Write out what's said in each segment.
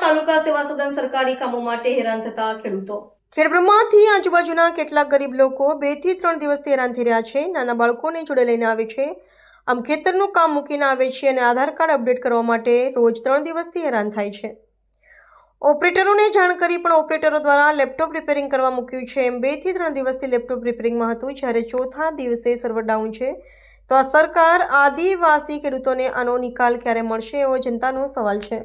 તાલુકા સેવા સદન સરકારી કામો માટે હેરાન થતા ખેડૂતો. ખેડબ્રહ્માથી આજુબાજુના કેટલાક ગરીબ લોકો બેથી ત્રણ દિવસથી હેરાન થઈ રહ્યા છે. નાના બાળકોને જોડે લઈને આવે છે. આમ ખેતરનું કામ મૂકીને આવે છે અને આધાર કાર્ડ અપડેટ કરવા માટે રોજ ત્રણ દિવસથી હેરાન થાય છે. ઓપરેટરોને જાણ કરી પણ ઓપરેટરો દ્વારા લેપટોપ રિપેરિંગ કરવા મૂક્યું છે. એમ બેથી ત્રણ દિવસથી લેપટોપ રિપેરિંગમાં હતું જ્યારે ચોથા દિવસે સર્વર ડાઉન છે. તો આ સરકાર આદિવાસી ખેડૂતોને આનો નિકાલ ક્યારે મળશે એવો જનતાનો સવાલ છે.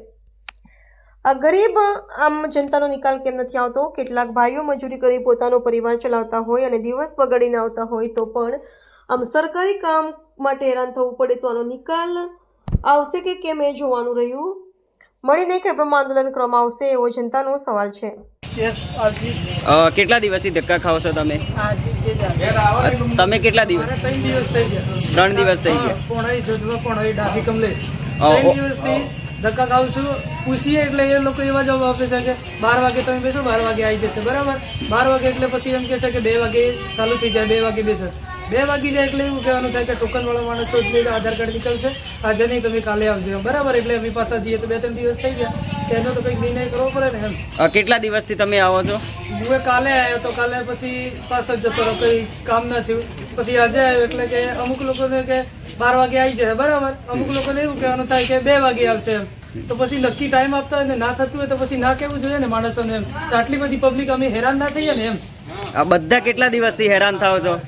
આ ગરીબ, આમ જનતાનો નિકાલ કેમ નથી આવતો? કેટલાક ભાઈઓ મજૂરી કરી પોતાનો પરિવાર ચલાવતા હોય અને દિવસ બગાડીને આવતા હોય તો પણ આમ સરકારી કામ માટે હેરાન થવું પડે તો આનો નિકાલ આવશે કે કેમ એ જોવાનું રહ્યું? મળીને ખેડબ્રહ્મા આંદોલન કરવામાં આવશે એવો જનતાનો સવાલ છે. કેટલા દિવસથી ધક્કા ખાઓ છો તમે? તમે કેટલા દિવસ? ત્રણ દિવસ થઈ ગયા. ધક્કા ખાઉં છું પૂછીએ એટલે એ લોકો એવા જવાબ આપે છે કે બાર વાગે તમે બેસો બાર વાગે આવી જશે બરાબર? બાર વાગે એટલે પછી એમ કહે છે કે બે વાગે ચાલુ થઈ જાય બે વાગે બેસો. બે વાગી જાય એટલે એવું કહેવાનું થાય કે ટોકન વાળા માણસો જ નહીં આધાર કાર્ડ નીકળશે. આજે નહીં તમે કાલે આવજો બરાબર એટલે અમે પાછા જઈએ તો બે ત્રણ દિવસ થઈ ગયા. એનો તો કંઈક નિર્ણય કરવો પડે ને એમ. કેટલા દિવસથી તમે આવો છો? હું કાલે આવ્યો તો કાલે પછી પાછો જ જતો રહ્યો કંઈ કામ ના થયું. પછી આજે આવ્યો એટલે કે અમુક લોકોને કે બાર વાગે આવી જાય બરાબર. અમુક લોકોને એવું કહેવાનું થાય કે બે વાગે આવશે એમ. તો પછી નક્કી ટાઈમ આપતા હોય ને ના થતું હોય તો પછી ના કહેવું જોઈએ ને માણસોને એમ. આટલી બધી પબ્લિક અમે હેરાન ના થઈએ ને એમ. આ બધા કેટલા દિવસથી હેરાન થાવ છો?